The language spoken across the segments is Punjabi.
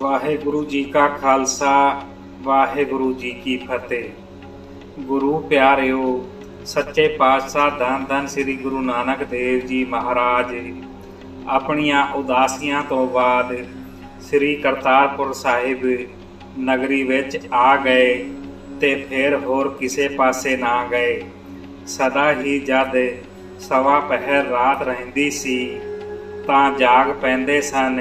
ਵਾਹਿਗੁਰੂ ਜੀ ਕਾ ਖਾਲਸਾ, ਵਾਹਿਗੁਰੂ ਜੀ ਕੀ ਫਤਿਹ। ਗੁਰੂ ਪਿਆਰਿਓ, ਸੱਚੇ ਪਾਤਸ਼ਾਹ ਧੰਨ ਧੰਨ ਸ੍ਰੀ ਗੁਰੂ ਨਾਨਕ ਦੇਵ ਜੀ ਮਹਾਰਾਜ, ਆਪਣੀਆਂ ਉਦਾਸੀਆਂ ਤੋਂ ਬਾਅਦ ਸ੍ਰੀ ਕਰਤਾਰਪੁਰ ਸਾਹਿਬ ਨਗਰੀ ਵਿੱਚ ਆ ਗਏ ਤੇ ਫਿਰ ਹੋਰ ਕਿਸੇ ਪਾਸੇ ਨਾ ਗਏ। ਸਦਾ ਹੀ ਜਦ ਸਵਾ ਪਹਿਰ ਰਾਤ ਰਹਿੰਦੀ ਸੀ, ਤਾਂ ਜਾਗ ਪੈਂਦੇ ਸਨ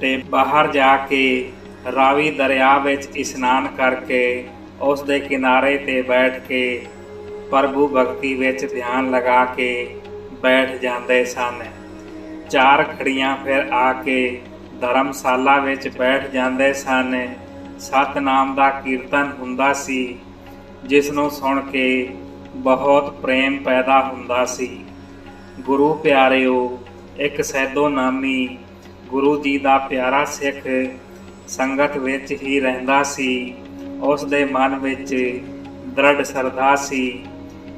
ਤੇ ਬਾਹਰ ਜਾ ਕੇ ਰਾਵੀ ਦਰਿਆ ਵਿੱਚ ਇਸ਼ਨਾਨ ਕਰਕੇ ਉਸ ਦੇ ਕਿਨਾਰੇ ਤੇ ਬੈਠ ਕੇ ਪ੍ਰਭੂ ਭਗਤੀ ਵਿੱਚ ਧਿਆਨ ਲਗਾ ਕੇ ਬੈਠ ਜਾਂਦੇ ਸਨ। ਚਾਰ ਖੜੀਆਂ ਫਿਰ ਆ ਕੇ ਧਰਮਸ਼ਾਲਾ ਵਿੱਚ ਬੈਠ ਜਾਂਦੇ ਸਨ। ਸਤਨਾਮ ਦਾ ਕੀਰਤਨ ਹੁੰਦਾ ਸੀ ਜਿਸ ਨੂੰ ਸੁਣ ਕੇ ਬਹੁਤ ਪ੍ਰੇਮ ਪੈਦਾ ਹੁੰਦਾ ਸੀ। ਗੁਰੂ ਪਿਆਰਿਓ, ਇੱਕ ਸੈਦੋ ਨਾਮੀ ਗੁਰੂ ਜੀ ਦਾ ਪਿਆਰਾ ਸਿੱਖ ਸੰਗਤ ਵਿੱਚ ਹੀ ਰਹਿੰਦਾ ਸੀ, ਉਸ ਦੇ ਮਨ ਵਿੱਚ ਦ੍ਰਿੜ ਸਰਦਾ ਸੀ।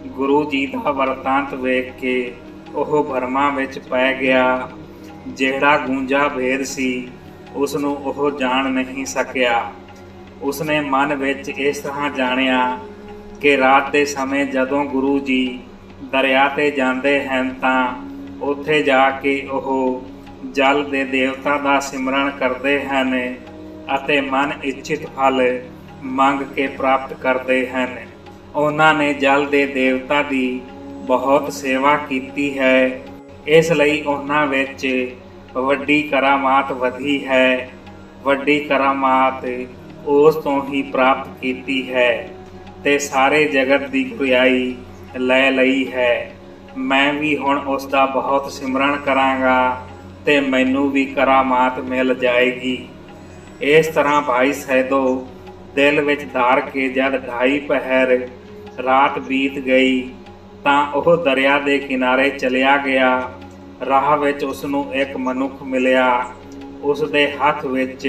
ਗੁਰੂ ਜੀ ਦਾ ਵਰਤਾਂਤ ਵੇਖ ਕੇ ਉਹ ਭਰਮਾਂ ਵਿੱਚ ਪੈ ਗਿਆ। ਜਿਹੜਾ ਗੂੰਜਾ ਭੇਦ ਸੀ ਉਸ ਨੂੰ ਉਹ ਜਾਣ ਨਹੀਂ ਸਕਿਆ। ਉਸਨੇ ਮਨ ਵਿੱਚ ਇਸ ਤਰ੍ਹਾਂ ਜਾਣਿਆ ਕਿ ਰਾਤ ਦੇ ਸਮੇਂ ਜਦੋਂ ਗੁਰੂ ਜੀ ਦਰਿਆ ਤੇ ਜਾਂਦੇ ਹਨ ਤਾਂ ਉੱਥੇ ਜਾ ਕੇ ਉਹ ਜਲ ਦੇ ਦੇਵਤਾ ਦਾ ਸਿਮਰਨ ਕਰਦੇ ਹਨ ਅਤੇ ਮਨ ਇੱਛਿਤ ਫਲ ਮੰਗ ਕੇ ਪ੍ਰਾਪਤ ਕਰਦੇ ਹਨ। ਉਹਨਾਂ ਨੇ ਜਲ ਦੇ ਦੇਵਤਾ ਦੀ ਬਹੁਤ ਸੇਵਾ ਕੀਤੀ ਹੈ। ਇਸ ਲਈ ਉਹਨਾਂ ਵਿੱਚ ਵੱਡੀ ਕਰਾਮਾਤ ਵਧੀ ਹੈ। ਵੱਡੀ ਕਰਾਮਾਤ ਉਸ ਤੋਂ ਹੀ ਪ੍ਰਾਪਤ ਕੀਤੀ ਹੈ ਤੇ ਸਾਰੇ ਜਗਤ ਦੀ ਗੁਰਿਆਈ ਲੈ ਲਈ ਹੈ। ਮੈਂ ਵੀ ਹੁਣ ਉਸ ਦਾ ਬਹੁਤ ਸਿਮਰਨ ਕਰਾਂਗਾ। ਤੇ ਮੈਨੂੰ ਵੀ ਕਰਾਮਾਤ ਮਿਲ ਜਾਏਗੀ। ਇਸ ਤਰ੍ਹਾਂ ਭਾਈ ਸੈਦੋ ਦਿਲ ਵਿੱਚ ਧਾਰ ਕੇ ਜਦ ਢਾਈ ਪਹਿਰ ਰਾਤ ਬੀਤ ਗਈ, ਤਾਂ ਉਹ ਦਰਿਆ ਦੇ ਕਿਨਾਰੇ ਚਲਿਆ ਗਿਆ। ਰਾਹ ਵਿੱਚ ਉਸ ਨੂੰ ਇੱਕ ਮਨੁੱਖ ਮਿਲਿਆ। ਉਸ ਦੇ ਹੱਥ ਵਿੱਚ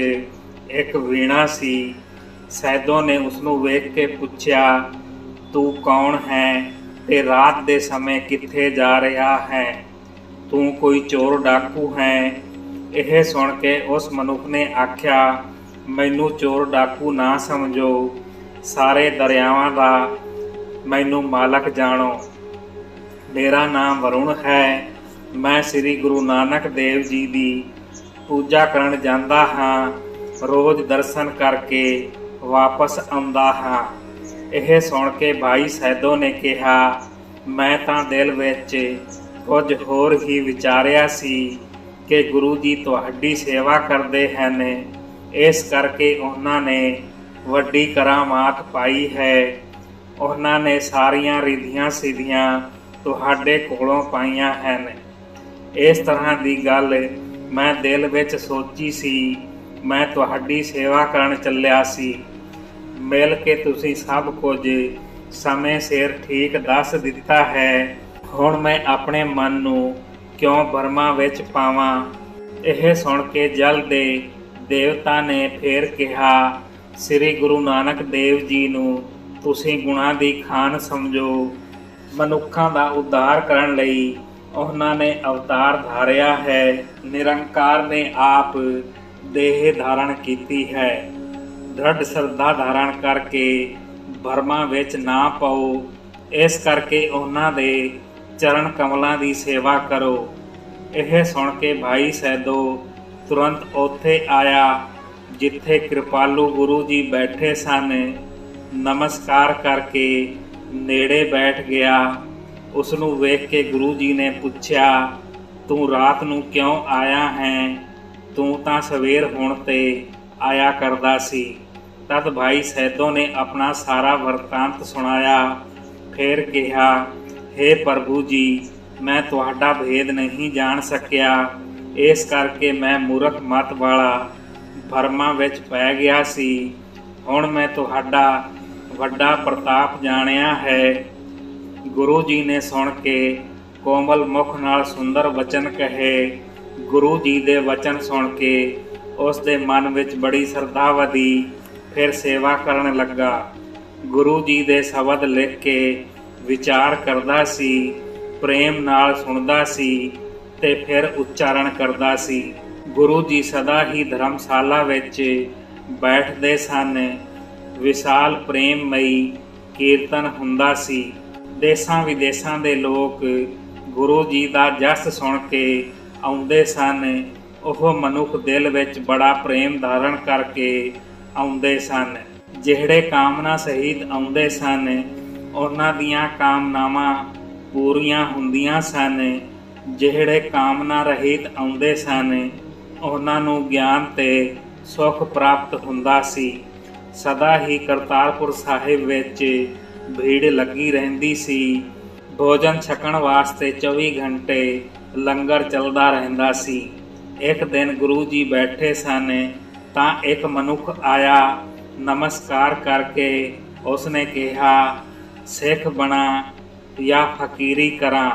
ਇੱਕ ਵੀਣਾ ਸੀ। ਸੈਦੋ ਨੇ ਉਸ ਨੂੰ ਵੇਖ ਕੇ ਪੁੱਛਿਆ, ਤੂੰ ਕੌਣ ਹੈ ਤੇ ਰਾਤ ਦੇ ਸਮੇਂ ਕਿੱਥੇ ਜਾ ਰਿਹਾ ਹੈ? ਤੂੰ ਕੋਈ ਚੋਰ ਡਾਕੂ ਹੈ? ਇਹ ਸੁਣ ਕੇ ਉਸ ਮਨੁੱਖ ਨੇ ਆਖਿਆ, ਮੈਨੂੰ ਚੋਰ ਡਾਕੂ ਨਾ ਸਮਝੋ। ਸਾਰੇ ਦਰਿਆਵਾਂ ਦਾ ਮੈਨੂੰ ਮਾਲਕ ਜਾਣੋ। ਮੇਰਾ ਨਾਮ ਵਰੁਣ ਹੈ। ਮੈਂ ਸ੍ਰੀ ਗੁਰੂ ਨਾਨਕ ਦੇਵ ਜੀ ਦੀ ਪੂਜਾ ਕਰਨ ਜਾਂਦਾ ਹਾਂ। ਰੋਜ਼ ਦਰਸ਼ਨ ਕਰਕੇ ਵਾਪਸ ਆਉਂਦਾ ਹਾਂ। ਇਹ ਸੁਣ ਕੇ ਭਾਈ ਸੈਦੋ ਨੇ ਕਿਹਾ, ਮੈਂ ਤਾਂ ਦਿਲ ਵਿੱਚ ਕੁਝ ਹੋਰ ਹੀ ਵਿਚਾਰਿਆ ਸੀ ਕਿ ਗੁਰੂ ਜੀ ਤੁਹਾਡੀ ਸੇਵਾ ਕਰਦੇ ਹਨ। ਇਸ ਕਰਕੇ ਉਹਨਾਂ ਨੇ ਵੱਡੀ ਕਰਾਮਾਤ ਪਾਈ ਹੈ। ਉਹਨਾਂ ਨੇ ਸਾਰੀਆਂ ਰਿਧੀਆਂ ਸਿਧੀਆਂ ਤੁਹਾਡੇ ਕੋਲੋਂ ਪਾਈਆਂ ਹਨ। ਇਸ ਤਰ੍ਹਾਂ ਦੀ ਗੱਲ ਮੈਂ ਦਿਲ ਵਿੱਚ ਸੋਚੀ ਸੀ। ਮੈਂ ਤੁਹਾਡੀ ਸੇਵਾ ਕਰਨ ਚੱਲਿਆ ਸੀ। ਮਿਲ ਕੇ ਤੁਸੀਂ ਸਭ ਕੁਝ ਸਮੇਂ ਸਿਰ ਠੀਕ ਦੱਸ ਦਿੱਤਾ ਹੈ। ਹੁਣ ਮੈਂ ਆਪਣੇ ਮਨ ਨੂੰ ਕਿਉਂ ਬਰਮਾ ਵਿੱਚ ਪਾਵਾਂ? ਇਹ ਸੁਣ ਕੇ ਜਲ ਦੇ ਦੇਵਤਾ ਨੇ ਫੇਰ ਕਿਹਾ, ਸ੍ਰੀ ਗੁਰੂ ਨਾਨਕ ਦੇਵ ਜੀ ਨੂੰ ਤੁਸੀਂ ਗੁਣਾ ਦੀ ਖਾਨ ਸਮਝੋ। ਮਨੁੱਖਾਂ ਦਾ ਉद्धाਰ ਕਰਨ ਲਈ ਉਹਨਾਂ ਨੇ ਅਵਤਾਰ ਧਾਰਿਆ ਹੈ। ਨਿਰੰਕਾਰ ਨੇ ਆਪ ਦੇਹ ਧਾਰਨ ਕੀਤੀ ਹੈ। ਦ੍ਰਿੜ ਸਰਦਾ ਧਾਰਨ ਕਰਕੇ ਭਰਮਾਂ ਵਿੱਚ ਨਾ ਪਾਓ। ਇਸ ਕਰਕੇ ਉਹਨਾਂ ਦੇ ਚਰਨ ਕਮਲਾਂ ਦੀ ਸੇਵਾ ਕਰੋ। ਇਹ ਸੁਣ ਕੇ ਭਾਈ ਸੈਦੋ ਤੁਰੰਤ ਉੱਥੇ ਆਇਆ, ਜਿੱਥੇ ਕਿਰਪਾਲੂ ਗੁਰੂ ਜੀ ਬੈਠੇ ਸਨ। ਨਮਸਕਾਰ ਕਰਕੇ ਨੇੜੇ ਬੈਠ ਗਿਆ। ਉਸ ਨੂੰ ਵੇਖ ਕੇ ਗੁਰੂ ਜੀ ਨੇ ਪੁੱਛਿਆ, ਤੂੰ ਰਾਤ ਨੂੰ ਕਿਉਂ ਆਇਆ ਹੈ? ਤੂੰ ਤਾਂ ਸਵੇਰ ਹੋਣ ਤੇ ਆਇਆ ਕਰਦਾ ਸੀ। ਤਦ ਭਾਈ ਸੈਦੋ ਨੇ ਆਪਣਾ ਸਾਰਾ ਵਰਤਾਂਤ ਸੁਣਾਇਆ। ਫਿਰ ਕਿਹਾ हे ਪ੍ਰਭੂ ਜੀ, ਮੈਂ ਤੁਹਾਡਾ ਭੇਦ ਨਹੀਂ ਜਾਣ ਸਕਿਆ। ਇਸ ਕਰਕੇ ਮੈਂ ਮੂਰਖ ਮਤ ਵਾਲਾ ਭਰਮਾਂ ਵਿੱਚ ਪੈ ਗਿਆ ਸੀ। ਹੁਣ ਮੈਂ ਤੁਹਾਡਾ ਵੱਡਾ ਪ੍ਰਤਾਪ ਜਾਣਿਆ ਹੈ। ਗੁਰੂ ਜੀ ਨੇ ਸੁਣ ਕੇ ਕੋਮਲ ਮੁਖ ਨਾਲ ਸੁੰਦਰ ਵਚਨ ਕਹੇ। ਗੁਰੂ ਜੀ ਦੇ ਵਚਨ ਸੁਣ ਕੇ ਉਸ ਦੇ ਮਨ ਵਿੱਚ ਬੜੀ ਸਰਧਾ ਵਧੀ। ਫਿਰ ਸੇਵਾ ਕਰਨ ਲੱਗਾ। ਗੁਰੂ ਜੀ ਦੇ ਸ਼ਬਦ ਲਿਖ ਕੇ ਵਿਚਾਰ ਕਰਦਾ ਸੀ, ਪ੍ਰੇਮ ਨਾਲ ਸੁਣਦਾ ਸੀ ਤੇ ਫਿਰ ਉਚਾਰਨ ਕਰਦਾ ਸੀ। ਗੁਰੂ ਜੀ ਸਦਾ ਹੀ ਧਰਮਸ਼ਾਲਾ ਵਿੱਚ ਬੈਠਦੇ ਸਨ। ਵਿਸ਼ਾਲ ਪ੍ਰੇਮਮਈ ਕੀਰਤਨ ਹੁੰਦਾ ਸੀ। ਦੇਸਾਂ ਵਿਦੇਸਾਂ ਦੇ ਲੋਕ ਗੁਰੂ ਜੀ ਦਾ ਜਸ ਸੁਣ ਕੇ ਆਉਂਦੇ ਸਨ। ਉਹ ਮਨੁੱਖ ਦਿਲ ਵਿੱਚ ਬੜਾ ਪ੍ਰੇਮ ਧਾਰਨ ਕਰਕੇ ਆਉਂਦੇ ਸਨ। ਜਿਹੜੇ ਕਾਮਨਾ ਸਹਿਤ ਆਉਂਦੇ ਸਨ ਉਹਨਾਂ ਦੀਆਂ ਕਾਮਨਾਵਾਂ ਪੂਰੀਆਂ ਹੁੰਦੀਆਂ ਸਨ, ਜਿਹੜੇ ਕਾਮਨਾ ਰਹਿਤ ਆਉਂਦੇ ਸਨ, ਉਹਨਾਂ ਨੂੰ ਗਿਆਨ ਤੇ ਸੁਖ ਪ੍ਰਾਪਤ ਹੁੰਦਾ ਸੀ। ਸਦਾ ਹੀ ਕਰਤਾਰਪੁਰ ਸਾਹਿਬ ਵਿੱਚ ਭੀੜ ਲੱਗੀ ਰਹਿੰਦੀ ਸੀ। ਭੋਜਨ ਛਕਣ ਵਾਸਤੇ 24 ਘੰਟੇ ਲੰਗਰ ਚੱਲਦਾ ਰਹਿੰਦਾ ਸੀ। ਇੱਕ ਦਿਨ ਗੁਰੂ ਜੀ ਬੈਠੇ ਸਨ, ਤਾਂ ਇੱਕ ਮਨੁੱਖ ਆਇਆ, ਨਮਸਕਾਰ ਕਰਕੇ ਉਸਨੇ ਕਿਹਾ ਸਿੱਖ ਬਣਾ ਜਾਂ ਫਕੀਰੀ ਕਰਾਂ,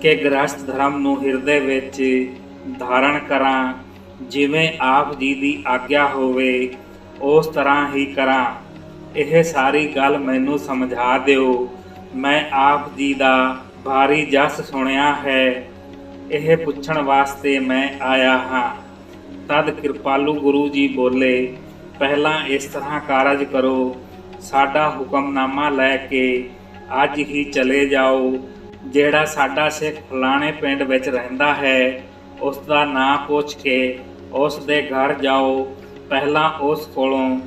ਕਿ ਗ੍ਰਸਥ ਧਰਮ ਨੂੰ ਹਿਰਦੇ ਵਿੱਚ ਧਾਰਨ ਕਰਾਂ, ਜਿਵੇਂ ਆਪ ਜੀ ਦੀ ਆਗਿਆ ਹੋਵੇ, ਉਸ ਤਰ੍ਹਾਂ ਹੀ ਕਰਾਂ। ਇਹ ਸਾਰੀ ਗੱਲ ਮੈਨੂੰ ਸਮਝਾ ਦਿਓ। ਮੈਂ ਆਪ ਜੀ ਦਾ ਭਾਰੀ ਜਸ ਸੁਣਿਆ ਹੈ। ਇਹ ਪੁੱਛਣ ਵਾਸਤੇ ਮੈਂ ਆਇਆ ਹਾਂ। ਤਦ ਕਿਰਪਾਲੂ ਗੁਰੂ ਜੀ ਬੋਲੇ, ਪਹਿਲਾਂ ਇਸ ਤਰ੍ਹਾਂ ਕਾਰਜ ਕਰੋ ਸਾਡਾ ਹੁਕਮਨਾਮਾ ਲੈ ਕੇ ਅੱਜ ਹੀ ਚਲੇ ਜਾਓ। ਜਿਹੜਾ ਸਾਡਾ ਸਿੱਖ ਫਲਾਣੇ ਪਿੰਡ ਵਿੱਚ ਰਹਿੰਦਾ ਹੈ ਉਸ ਦਾ ਨਾਂ ਪੁੱਛ ਕੇ ਉਸ ਦੇ ਘਰ ਜਾਓ। ਪਹਿਲਾਂ ਉਸ ਕੋਲੋਂ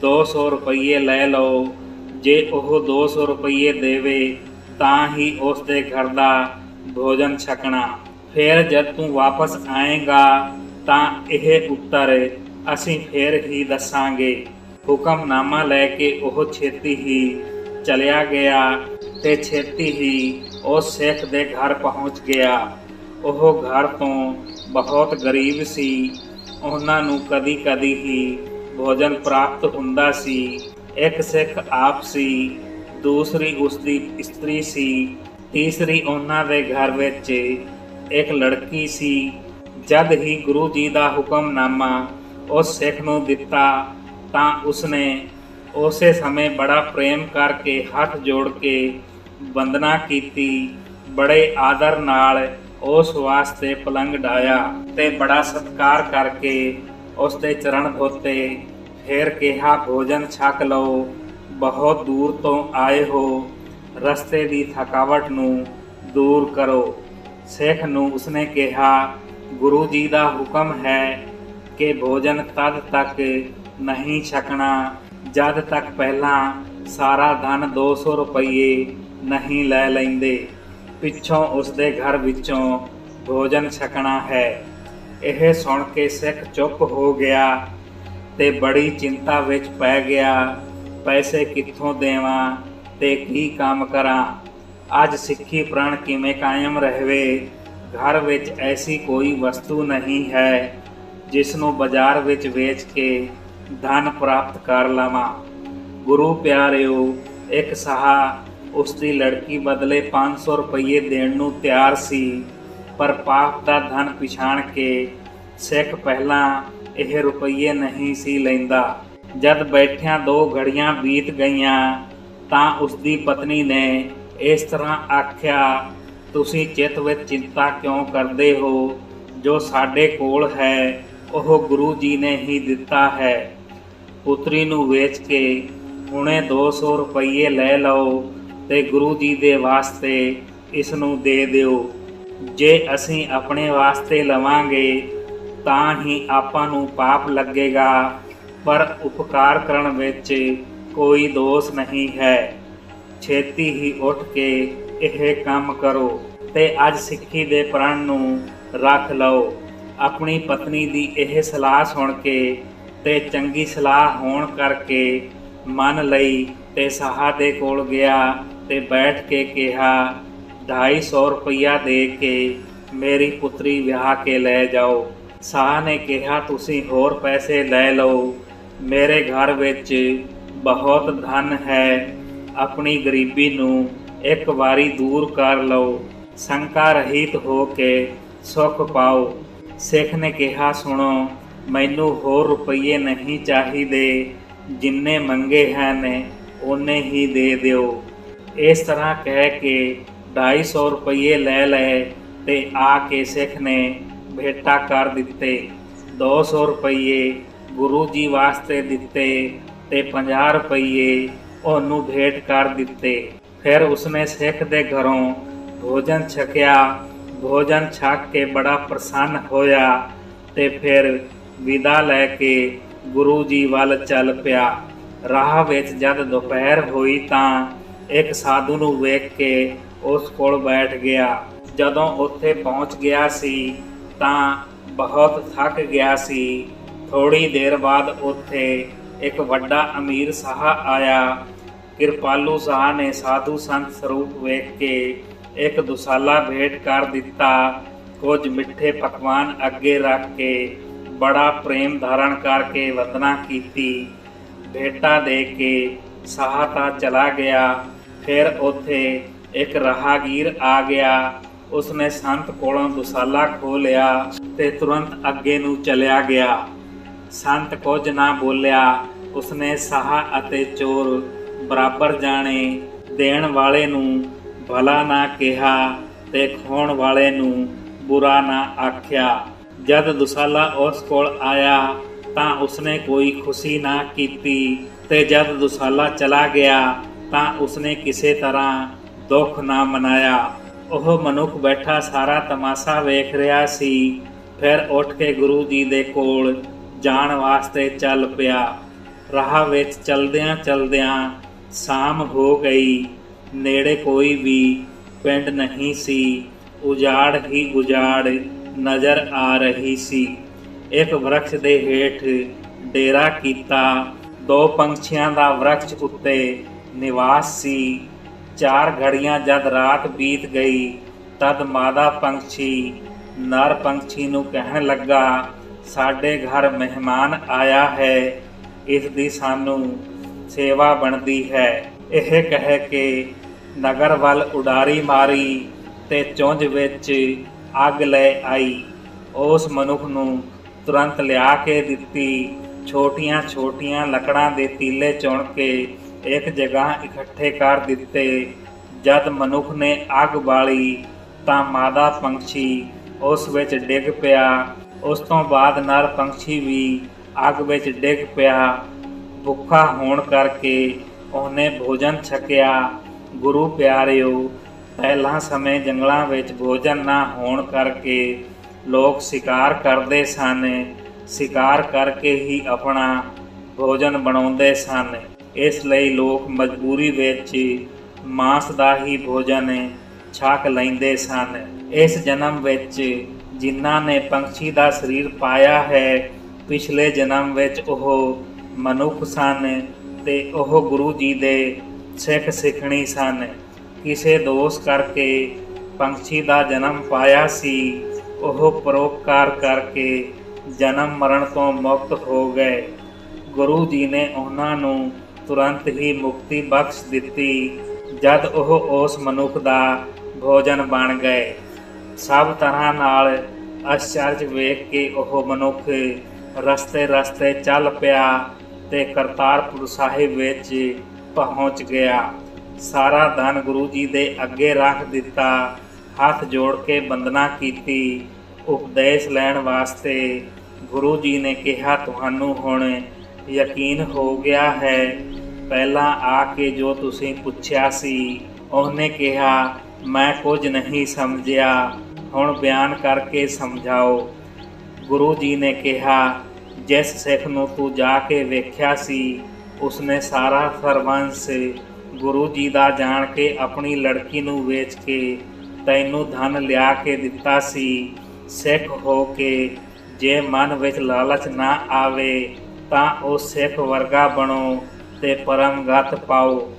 200 ਰੁਪਏ ਲੈ ਲਓ। ਜੇ ਉਹ 200 ਰੁਪਏ ਦੇਵੇ, ਤਾਂ ਹੀ ਉਸ ਦੇ ਘਰ ਦਾ ਭੋਜਨ ਛਕਣਾ। ਫਿਰ ਜਦ ਤੂੰ ਵਾਪਸ ਆਏਗਾ, ਤਾਂ ਇਹ ਉੱਤਰ ਅਸੀਂ ਫਿਰ ਹੀ ਦੱਸਾਂਗੇ। ਹੁਕਮਨਾਮਾ ਲੈ ਕੇ ਉਹ ਛੇਤੀ ਹੀ ਚਲਿਆ ਗਿਆ ਤੇ ਛੇਤੀ ਹੀ ਉਸ ਸਿੱਖ ਦੇ ਘਰ ਪਹੁੰਚ ਗਿਆ। ਉਹ ਘਰ ਤੋਂ ਬਹੁਤ ਗਰੀਬ ਸੀ। ਉਹਨਾਂ ਨੂੰ ਕਦੀ-ਕਦੀ ਹੀ ਭੋਜਨ ਪ੍ਰਾਪਤ ਹੁੰਦਾ ਸੀ। ਇੱਕ ਸਿੱਖ ਆਪ ਸੀ, ਦੂਸਰੀ ਉਸ ਦੀ ਇਸਤਰੀ ਸੀ, ਤੀਸਰੀ ਉਹਨਾਂ ਦੇ ਘਰ ਵਿੱਚ ਇੱਕ ਲੜਕੀ ਸੀ। ਜਦ ਹੀ ਗੁਰੂ ਜੀ ਦਾ ਹੁਕਮਨਾਮਾ ਉਸ ਸਿੱਖ ਨੂੰ ਦਿੱਤਾ ਤਾਂ ਉਸਨੇ ਉਸੇ ਸਮੇਂ ਬੜਾ ਪ੍ਰੇਮ ਕਰਕੇ ਹੱਥ ਜੋੜ ਕੇ ਵੰਦਨਾ ਕੀਤੀ, ਬੜੇ ਆਦਰ ਨਾਲ ਉਸ ਵਾਸਤੇ ਪਲੰਗ ਡਾਇਆ ਤੇ ਬੜਾ ਸਤਕਾਰ ਕਰਕੇ ਉਸ ਦੇ ਚਰਨ ਧੋਤੇ ਫਿਰ ਕਿਹਾ, ਭੋਜਨ ਛਕ ਲਓ, ਬਹੁਤ ਦੂਰ ਤੋਂ ਆਏ ਹੋ, ਰਸਤੇ ਦੀ ਥਕਾਵਟ ਨੂੰ ਦੂਰ ਕਰੋ। ਸਿੱਖ ਨੂੰ ਉਸਨੇ ਕਿਹਾ, ਗੁਰੂ ਜੀ ਦਾ ਹੁਕਮ ਹੈ ਕਿ ਭੋਜਨ ਤਦ ਤੱਕ ਨਹੀਂ ਛਕਣਾ, ਜਦ ਤੱਕ ਪਹਿਲਾਂ ਸਾਰਾ ਧਨ 200 ਰੁਪਏ ਨਹੀਂ ਲੈ ਲੈਂਦੇ, ਪਿੱਛੋਂ ਉਸ ਦੇ ਘਰ ਵਿੱਚੋਂ ਭੋਜਨ ਛਕਣਾ ਹੈ। ਇਹ ਸੁਣ ਕੇ ਸਿੱਖ ਚੁੱਪ ਹੋ ਗਿਆ ਤੇ ਬੜੀ ਚਿੰਤਾ ਵਿੱਚ ਪੈ ਗਿਆ, ਪੈਸੇ ਕਿੱਥੋਂ ਦੇਵਾਂ ਤੇ ਕੀ ਕੰਮ ਕਰਾਂ? ਅੱਜ ਸਿੱਖੀ ਪ੍ਰਣ ਕਿਵੇਂ ਕਾਇਮ ਰਹੇ? ਘਰ ਵਿੱਚ ਐਸੀ ਕੋਈ ਵਸਤੂ ਨਹੀਂ ਹੈ ਜਿਸ ਨੂੰ ਬਾਜ਼ਾਰ ਵਿੱਚ ਵੇਚ ਕੇ ਧਨ ਪ੍ਰਾਪਤ ਕਰ ਲਵਾਂ। ਗੁਰੂ ਪਿਆਰਿਓ, ਇੱਕ ਸਾਹਾ ਉਸ ਦੀ ਲੜਕੀ ਬਦਲੇ 500 ਰੁਪਏ ਦੇਣ ਨੂੰ ਤਿਆਰ ਸੀ, ਪਰ ਪਾਪ ਦਾ ਧਨ ਪਛਾਣ ਕੇ ਸਿੱਖ ਪਹਿਲਾਂ ਇਹ ਰੁਪਏ ਨਹੀਂ ਸੀ ਲੈਂਦਾ। ਜਦ ਬੈਠਿਆਂ ਦੋ ਘੜੀਆਂ ਬੀਤ ਗਈਆਂ, ਤਾਂ ਉਸ ਦੀ ਪਤਨੀ ਨੇ ਇਸ ਤਰ੍ਹਾਂ ਆਖਿਆ, ਤੁਸੀਂ ਚਿੱਤ ਵਿੱਚ ਚਿੰਤਾ ਕਿਉਂ ਕਰਦੇ ਹੋ? ਜੋ ਸਾਡੇ ਕੋਲ ਹੈ, ਉਹ ਗੁਰੂ ਜੀ ਨੇ ਹੀ ਦਿੱਤਾ ਹੈ। ਪੁੱਤਰੀ ਨੂੰ ਵੇਚ ਕੇ ਹੁਣੇ 200 ਰੁਪਏ ਲੈ ਲਓ ਤੇ ਗੁਰੂ ਜੀ ਦੇ ਵਾਸਤੇ ਇਸ ਨੂੰ ਦੇ ਦਿਓ। ਜੇ ਅਸੀਂ ਆਪਣੇ ਵਾਸਤੇ ਲਵਾਂਗੇ, ਤਾਂ ਹੀ ਆਪਾਂ ਨੂੰ ਪਾਪ ਲੱਗੇਗਾ। ਪਰ ਉਪਕਾਰ ਕਰਨ ਵਿੱਚ ਕੋਈ ਦੋਸ਼ ਨਹੀਂ ਹੈ। ਛੇਤੀ ਹੀ ਉੱਠ ਕੇ ਇਹ ਕੰਮ ਕਰੋ ਤੇ ਅੱਜ ਸਿੱਖੀ ਦੇ ਪ੍ਰਣ ਨੂੰ ਰੱਖ ਲਓ। ਆਪਣੀ ਪਤਨੀ ਦੀ ਇਹ ਸਲਾਹ ਸੁਣ ਕੇ ਤੇ ਚੰਗੀ ਸਲਾਹ ਹੋਣ ਕਰਕੇ ਮੰਨ ਲਈ ਤੇ ਸਾਹਾ ਦੇ ਕੋਲ ਗਿਆ ਤੇ ਬੈਠ ਕੇ ਕਿਹਾ 250 ਰੁਪਇਆ ਦੇ ਕੇ ਮੇਰੀ ਪੁੱਤਰੀ ਵਿਆਹ ਕੇ ਲੈ ਜਾਓ। ਸਾਹ ਨੇ ਕਿਹਾ, ਤੁਸੀਂ ਹੋਰ ਪੈਸੇ ਲੈ ਲਓ। ਮੇਰੇ ਘਰ ਵਿੱਚ ਬਹੁਤ ਧਨ ਹੈ। ਆਪਣੀ ਗਰੀਬੀ ਨੂੰ ਇੱਕ ਵਾਰੀ ਦੂਰ ਕਰ ਲਓ। ਸ਼ੰਕਾ ਰਹਿਤ ਹੋ ਕੇ ਸੁਖ ਪਾਓ। ਸਿੱਖ ਨੇ ਕਿਹਾ, ਸੁਣੋ ਮੈਨੂੰ ਹੋਰ ਰੁਪਈਏ ਨਹੀਂ ਚਾਹੀਦੇ, ਜਿੰਨੇ ਮੰਗੇ ਹਨ ਉਹਨੇ ਹੀ ਦੇ ਦਿਓ। ਇਸ ਤਰ੍ਹਾਂ ਕਹਿ ਕੇ 250 ਰੁਪਈਏ ਲੈ ਲਏ ਤੇ ਆ ਕੇ ਸਿੱਖ ਨੇ ਭੇਟਾ ਕਰ ਦਿੱਤੇ। 200 ਰੁਪਈਏ ਗੁਰੂ ਜੀ ਵਾਸਤੇ ਦਿੱਤੇ ਤੇ 50 ਰੁਪਈਏ ਉਹਨੂੰ ਭੇਟ ਕਰ ਦਿੱਤੇ। ਫਿਰ ਉਸਨੇ ਸਿੱਖ ਦੇ ਘਰੋਂ ਭੋਜਨ ਛਕਿਆ, ਭੋਜਨ ਛਕ ਕੇ ਬੜਾ ਪ੍ਰਸੰਨ ਹੋਇਆ ਤੇ ਫਿਰ ਵਿਦਾ ਲੈ ਕੇ ਗੁਰੂ ਜੀ ਵੱਲ ਚੱਲ ਪਿਆ। ਰਾਹ ਵਿੱਚ ਜਦ ਦੁਪਹਿਰ ਹੋਈ ਤਾਂ ਇੱਕ ਸਾਧੂ ਨੂੰ ਵੇਖ ਕੇ ਉਸ ਕੋਲ ਬੈਠ ਗਿਆ। ਜਦੋਂ ਉੱਥੇ ਪਹੁੰਚ ਗਿਆ ਸੀ ਤਾਂ ਬਹੁਤ ਥੱਕ ਗਿਆ ਸੀ। ਥੋੜੀ ਦੇਰ ਬਾਅਦ ਉੱਥੇ ਇੱਕ ਵੱਡਾ ਅਮੀਰ ਸਾਹ ਆਇਆ। ਕਿਰਪਾਲੂ ਸਾਹ ਨੇ ਸਾਧੂ ਸੰਤ ਸਰੂਪ ਵੇਖ ਕੇ ਇੱਕ ਦੁਸਾਲਾ ਭੇਟ ਕਰ ਦਿੱਤਾ। ਕੁਝ ਮਿੱਠੇ ਪਕਵਾਨ ਅੱਗੇ ਰੱਖ ਕੇ ਬੜਾ ਪ੍ਰੇਮ ਧਾਰਨ ਕਰਕੇ ਵੰਦਨਾ ਕੀਤੀ। ਭੇਟਾ ਦੇ ਕੇ ਸਾਹਤਾ ਚਲਾ ਗਿਆ, ਫਿਰ ਉੱਥੇ ਇੱਕ ਰਾਹਗੀਰ ਆ ਗਿਆ। ਉਸਨੇ ਸੰਤ ਕੋਲੋਂ ਦੁਸਾਲਾ ਖੋ ਲਿਆ ਤੇ ਤੁਰੰਤ ਅੱਗੇ ਨੂੰ ਚਲਿਆ ਗਿਆ। ਸੰਤ ਕੁਝ ਨਾ ਬੋਲਿਆ, ਉਸਨੇ ਸਾਹ ਅਤੇ ਚੋਰ ਬਰਾਬਰ ਜਾਣੇ, ਦੇਣ ਵਾਲੇ ਨੂੰ ਭਲਾ ਨਾ ਕਿਹਾ ਤੇ ਖੋਣ ਵਾਲੇ ਨੂੰ ਬੁਰਾ ਨਾ ਆਖਿਆ। ਜਦ ਦੁਸਾਲਾ ਉਸ ਕੋਲ ਆਇਆ ਤਾਂ ਉਸਨੇ ਕੋਈ ਖੁਸ਼ੀ ਨਾ ਕੀਤੀ ਤੇ ਜਦ ਦੁਸਾਲਾ ਚਲਾ ਗਿਆ ਤਾਂ ਉਸਨੇ ਕਿਸੇ ਤਰ੍ਹਾਂ ਦੁੱਖ ਨਾ ਮਨਾਇਆ। ਉਹ ਮਨੁੱਖ ਬੈਠਾ ਸਾਰਾ ਤਮਾਸ਼ਾ ਵੇਖ ਰਿਹਾ ਸੀ। ਫਿਰ ਉੱਠ ਕੇ ਗੁਰੂ ਜੀ ਦੇ ਕੋਲ ਜਾਣ ਵਾਸਤੇ ਚੱਲ ਪਿਆ। ਰਾਹ ਵਿੱਚ ਚਲਦਿਆਂ ਚਲਦਿਆਂ ਸ਼ਾਮ ਹੋ ਗਈ। ਨੇੜੇ ਕੋਈ ਵੀ ਪਿੰਡ ਨਹੀਂ ਸੀ। ਉਜਾੜ ਹੀ ਉਜਾੜ ਨਜ਼ਰ ਆ ਰਹੀ ਸੀ। ਇੱਕ ਵਰਕਸ਼ ਦੇ ਹੇਠ ਡੇਰਾ ਕੀਤਾ। ਦੋ ਪੰਛੀਆਂ ਦਾ ਵਰਕਸ਼ ਉੱਤੇ ਨਿਵਾਸ ਸੀ। ਚਾਰ ਘੜੀਆਂ ਜਦ ਰਾਤ ਬੀਤ ਗਈ, ਤਦ ਮਾਦਾ ਪੰਛੀ, ਨਰ ਪੰਛੀ ਨੂੰ ਕਹਿਣ ਲੱਗਾ, ਸਾਡੇ ਘਰ ਮਹਿਮਾਨ ਆਇਆ ਹੈ। ਇਸ ਦੀ ਸਾਨੂੰ ਸੇਵਾ ਬਣਦੀ ਹੈ। ਇਹ ਕਹਿ ਕੇ ਨਗਰ ਵੱਲ ਉਡਾਰੀ ਮਾਰੀ ਤੇ ਚੁੰਝ ਵਿੱਚ ਅੱਗ ਲੈ ਆਈ। ਉਸ ਮਨੁੱਖ ਨੂੰ ਤੁਰੰਤ ਲਿਆ ਕੇ ਦਿੱਤੀ। ਛੋਟੀਆਂ ਛੋਟੀਆਂ ਲੱਕੜਾਂ ਦੇ ਤੀਲੇ ਚੁਣ ਕੇ ਇੱਕ ਜਗ੍ਹਾ ਇਕੱਠੇ ਕਰ ਦਿੱਤੇ। ਜਦ ਮਨੁੱਖ ਨੇ ਅੱਗ ਬਾਲੀ ਤਾਂ ਮਾਦਾ ਪੰਛੀ ਉਸ ਵਿੱਚ ਡਿੱਗ ਪਿਆ। ਉਸ ਤੋਂ ਬਾਅਦ ਨਰ ਪੰਛੀ ਵੀ ਅੱਗ ਵਿੱਚ ਡਿੱਗ ਪਿਆ। ਭੁੱਖਾ ਹੋਣ ਕਰਕੇ ਉਹਨੇ ਭੋਜਨ ਛਕਿਆ। ਗੁਰੂ ਪਿਆਰਿਓ ਪਹਿਲਾਂ ਸਮੇਂ ਜੰਗਲਾਂ ਵਿੱਚ ਭੋਜਨ ਨਾ ਹੋਣ ਕਰਕੇ ਲੋਕ ਸ਼ਿਕਾਰ ਕਰਦੇ ਸਨ। ਸ਼ਿਕਾਰ ਕਰਕੇ ਹੀ ਆਪਣਾ ਭੋਜਨ ਬਣਾਉਂਦੇ ਸਨ। ਇਸ ਲਈ ਲੋਕ ਮਜਬੂਰੀ ਵਿੱਚ ਮਾਸ ਦਾ ਹੀ ਭੋਜਨ ਛਾਕ ਲੈਂਦੇ ਸਨ। ਇਸ ਜਨਮ ਵਿੱਚ ਜਿਨ੍ਹਾਂ ਨੇ ਪੰਛੀ ਦਾ ਸਰੀਰ ਪਾਇਆ ਹੈ, ਪਿਛਲੇ ਜਨਮ ਵਿੱਚ ਉਹ ਮਨੁੱਖ ਸਨ ਤੇ ਉਹ ਗੁਰੂ ਜੀ ਦੇ ਸਿੱਖ ਸਿੱਖਣੀ ਸਨ। ਕਿਸੇ ਦੋਸ਼ ਕਰਕੇ ਪੰਛੀ ਦਾ ਜਨਮ ਪਾਇਆ ਸੀ, ਉਹ ਪਰੋਪਕਾਰ ਕਰਕੇ ਜਨਮ ਮਰਨ ਤੋਂ ਮੁਕਤ ਹੋ ਗਏ। ਗੁਰੂ ਜੀ ਨੇ ਉਹਨਾਂ ਨੂੰ ਤੁਰੰਤ ਹੀ ਮੁਕਤੀ ਬਖਸ਼ ਦਿੱਤੀ, ਜਦ ਉਹ ਉਸ ਮਨੁੱਖ ਦਾ ਭੋਜਨ ਬਣ ਗਏ। ਸਭ ਤਰ੍ਹਾਂ ਨਾਲ ਅਚਰਜ ਵੇਖ ਕੇ ਉਹ ਮਨੁੱਖ ਰਸਤੇ ਰਸਤੇ ਚੱਲ ਪਿਆ ਤੇ ਕਰਤਾਰਪੁਰ ਸਾਹਿਬ ਵਿੱਚ ਪਹੁੰਚ ਗਿਆ। ਸਾਰਾ ਧਨ ਗੁਰੂ ਜੀ ਦੇ ਅੱਗੇ ਰੱਖ ਦਿੱਤਾ, ਹੱਥ ਜੋੜ ਕੇ ਬੰਦਨਾ ਕੀਤੀ, ਉਪਦੇਸ਼ ਲੈਣ ਵਾਸਤੇ ਗੁਰੂ ਜੀ ਨੇ ਕਿਹਾ, ਤੁਹਾਨੂੰ ਹੁਣ ਯਕੀਨ ਹੋ ਗਿਆ ਹੈ। ਪਹਿਲਾਂ ਆ ਕੇ ਜੋ ਤੁਸੀਂ ਪੁੱਛਿਆ ਸੀ, ਉਹਨੇ ਕਿਹਾ, ਮੈਂ ਕੁਝ ਨਹੀਂ ਸਮਝਿਆ। ਹੁਣ ਬਿਆਨ ਕਰਕੇ ਸਮਝਾਓ। ਗੁਰੂ ਜੀ ਨੇ ਕਿਹਾ, ਜਿਸ ਸਿੱਖ ਨੂੰ ਤੂੰ ਜਾ ਕੇ ਵੇਖਿਆ ਸੀ, ਉਸਨੇ ਸਾਰਾ ਸਰਵੰਸ ਗੁਰੂ ਜੀ ਦਾ ਜਾਣ ਕੇ ਆਪਣੀ ਲੜਕੀ ਨੂੰ ਵੇਚ ਕੇ ਤੈਨੂੰ ਧਨ ਲਿਆ ਕੇ ਦਿੱਤਾ ਸੀ, ਸਿੱਖ ਹੋ ਕੇ ਜੇ ਮਨ ਵਿੱਚ ਲਾਲਚ ਨਾ ਆਵੇ ਤਾਂ ਉਹ ਸਿੱਖ ਵਰਗਾ ਬਣੋ ਤੇ ਪਰਮਗਤ ਪਾਓ।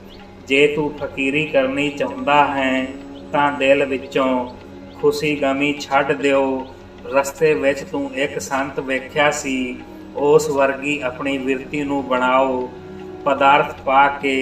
ਜੇ ਤੂੰ ਫਕੀਰੀ ਕਰਨੀ ਚਾਹੁੰਦਾ ਹੈ ਤਾਂ ਦਿਲ ਵਿੱਚੋਂ ਖੁਸ਼ੀ ਗਮੀ ਛੱਡ ਦਿਓ। ਰਸਤੇ ਵਿੱਚ ਤੂੰ ਇੱਕ ਸੰਤ ਵੇਖਿਆ ਸੀ, ਉਸ ਵਰਗੀ ਆਪਣੀ ਵਿਰਤੀ ਨੂੰ ਬਣਾਓ। ਪਦਾਰਥ ਪਾ ਕੇ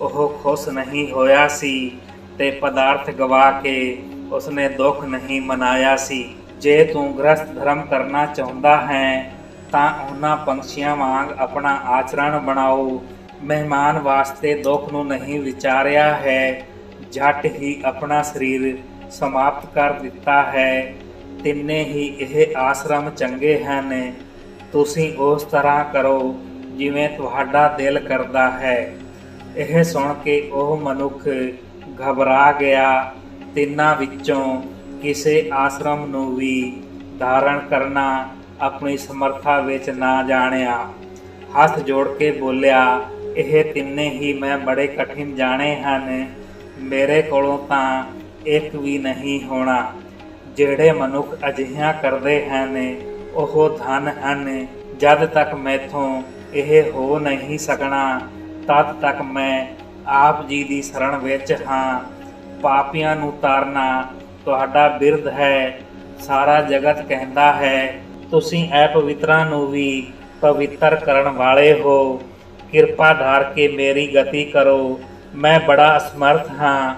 ਉਹ ਖੁਸ਼ ਨਹੀਂ ਹੋਇਆ ਸੀ ਤੇ ਪਦਾਰਥ ਗਵਾ ਕੇ ਉਸਨੇ ਦੁੱਖ ਨਹੀਂ ਮਨਾਇਆ ਸੀ। ਜੇ ਤੂੰ ਗ੍ਰਸਥ ਧਰਮ ਕਰਨਾ ਚਾਹੁੰਦਾ ਹੈ, ਤਾਂ ਉਹਨਾਂ ਪੰਛੀਆਂ ਵਾਂਗ ਆਪਣਾ ਆਚਰਣ ਬਣਾਓ। ਮਹਿਮਾਨ ਵਾਸਤੇ ਦੁੱਖ ਨੂੰ ਨਹੀਂ ਵਿਚਾਰਿਆ ਹੈ ਝਟ ਹੀ ਆਪਣਾ ਸਰੀਰ ਸਮਾਪਤ ਕਰ ਦਿੱਤਾ ਹੈ। ਤਿੰਨੇ ਹੀ ਇਹ ਆਸ਼ਰਮ ਚੰਗੇ ਹਨ। ਤੁਸੀਂ ਉਸ ਤਰ੍ਹਾਂ ਕਰੋ ਜਿਵੇਂ ਤੁਹਾਡਾ ਦਿਲ ਕਰਦਾ ਹੈ। ਇਹ ਸੁਣ ਕੇ ਉਹ ਮਨੁੱਖ ਘਬਰਾ ਗਿਆ। ਤਿੰਨਾਂ ਵਿੱਚੋਂ ਕਿਸੇ ਆਸ਼ਰਮ ਨੂੰ ਵੀ ਧਾਰਨ ਕਰਨਾ ਆਪਣੀ ਸਮਰੱਥਾ ਵਿੱਚ ਨਾ ਜਾਣਿਆ। ਹੱਥ ਜੋੜ ਕੇ ਬੋਲਿਆ, ਇਹ ਤਿੰਨੇ ਹੀ ਮੈਂ ਬੜੇ ਕਠਿਨ ਜਾਣੇ ਹਨ। ਮੇਰੇ ਕੋਲੋਂ ਤਾਂ ਇੱਕ ਵੀ ਨਹੀਂ ਹੋਣਾ। ਜਿਹੜੇ ਮਨੁੱਖ ਅਜਿਹਾ ਕਰਦੇ ਹਨ, ਉਹ ਧਨ ਹਨ। ਜਦ ਤੱਕ ਮੈਥੋਂ ਇਹ ਹੋ ਨਹੀਂ ਸਕਣਾ ਤਦ ਤੱਕ ਮੈਂ ਆਪ ਜੀ ਦੀ ਸ਼ਰਣ ਵਿੱਚ ਹਾਂ। ਪਾਪੀਆਂ ਨੂੰ ਤਾਰਨਾ ਤੁਹਾਡਾ ਬਿਰਧ ਹੈ, ਸਾਰਾ ਜਗਤ ਕਹਿੰਦਾ ਹੈ, ਤੁਸੀਂ ਐ ਪਵਿੱਤਰਾਂ ਨੂੰ ਵੀ ਪਵਿੱਤਰ ਕਰਨ ਵਾਲੇ ਹੋ। ਕਿਰਪਾ ਧਾਰ ਕੇ ਮੇਰੀ ਗਤੀ ਕਰੋ, ਮੈਂ ਬੜਾ ਅਸਮਰਥ ਹਾਂ,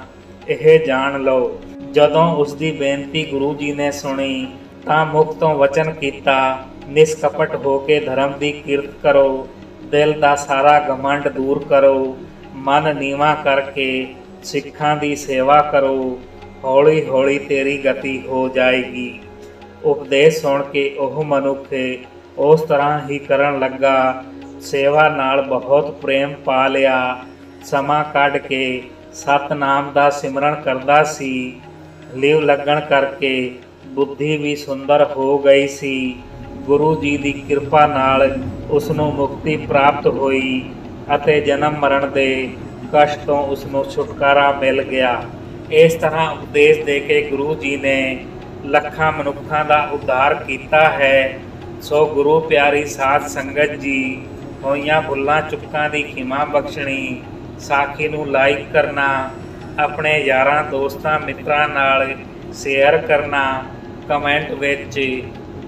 ਇਹ ਜਾਣ ਲਓ। ਜਦੋਂ ਉਸ ਦੀ ਬੇਨਤੀ ਗੁਰੂ ਜੀ ਨੇ ਸੁਣੀ, ਤਾਂ ਮੁਖ ਤੋਂ ਵਚਨ ਕੀਤਾ, ਨਿਸਕਪਟ ਹੋ ਕੇ ਧਰਮ ਦੀ ਕਿਰਤ ਕਰੋ। ਦਿਲ ਦਾ ਸਾਰਾ ਗਮੰਡ ਦੂਰ ਕਰੋ, ਮਨ ਨੀਵਾ ਕਰਕੇ ਸਿੱਖਾਂ ਦੀ ਸੇਵਾ ਕਰੋ ਹੌਲੀ ਹੌਲੀ ਤੇਰੀ ਗਤੀ ਹੋ ਜਾਏਗੀ। ਉਪਦੇਸ਼ ਸੁਣ ਕੇ ਉਹ ਮਨੁੱਖ ਉਸ ਤਰ੍ਹਾਂ ਹੀ ਕਰਨ ਲੱਗਾ, ਸੇਵਾ ਨਾਲ ਬਹੁਤ ਪ੍ਰੇਮ ਪਾ ਲਿਆ। ਸਮਾਂ ਕੱਢ ਕੇ ਸਤਨਾਮ ਦਾ ਸਿਮਰਨ ਕਰਦਾ ਸੀ। ਲਿਵ ਲੱਗਣ ਕਰਕੇ ਬੁੱਧੀ ਵੀ ਸੁੰਦਰ ਹੋ ਗਈ ਸੀ। ਗੁਰੂ ਜੀ ਦੀ ਕਿਰਪਾ ਨਾਲ ਉਸ ਨੂੰ ਮੁਕਤੀ ਪ੍ਰਾਪਤ ਹੋਈ ਅਤੇ ਜਨਮ ਮਰਨ ਦੇ ਕਸ਼ਟ ਤੋਂ ਉਸ ਨੂੰ ਛੁਟਕਾਰਾ ਮਿਲ ਗਿਆ। ਇਸ ਤਰ੍ਹਾਂ ਉਪਦੇਸ਼ ਦੇ ਕੇ ਗੁਰੂ ਜੀ ਨੇ ਲੱਖਾਂ ਮਨੁੱਖਾਂ ਦਾ ਉଦ୍ਧਾਰ ਕੀਤਾ ਹੈ। ਸੋ ਗੁਰੂ ਪਿਆਰੀ ਸਾਧ ਸੰਗਤ ਜੀ, ਹੋਈਆਂ ਭੁੱਲਾਂ ਚੁੱਕਾਂ ਦੀ ਖਿਮਾ ਬਖਸ਼ਣੀ, ਸਾਖੀ ਨੂੰ ਲਾਈਕ ਕਰਨਾ, ਆਪਣੇ ਯਾਰਾਂ ਦੋਸਤਾਂ ਮਿੱਤਰਾਂ ਨਾਲ ਸ਼ੇਅਰ ਕਰਨਾ, ਕਮੈਂਟ ਵਿੱਚ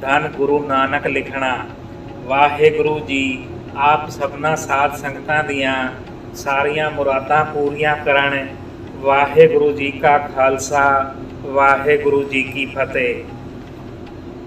ਧੰਨ ਗੁਰੂ ਨਾਨਕ ਲਿਖਣਾ। ਵਾਹਿਗੁਰੂ ਜੀ, ਆਪ ਸਭਨਾ ਸਾਧ ਸੰਗਤਾਂ ਦੀਆਂ ਸਾਰੀਆਂ ਮੁਰਾਦਾਂ ਪੂਰੀਆਂ ਕਰਨ। ਵਾਹਿਗੁਰੂ ਜੀ ਕਾ ਖਾਲਸਾ, ਵਾਹਿਗੁਰੂ ਜੀ ਕੀ ਫਤਿਹ।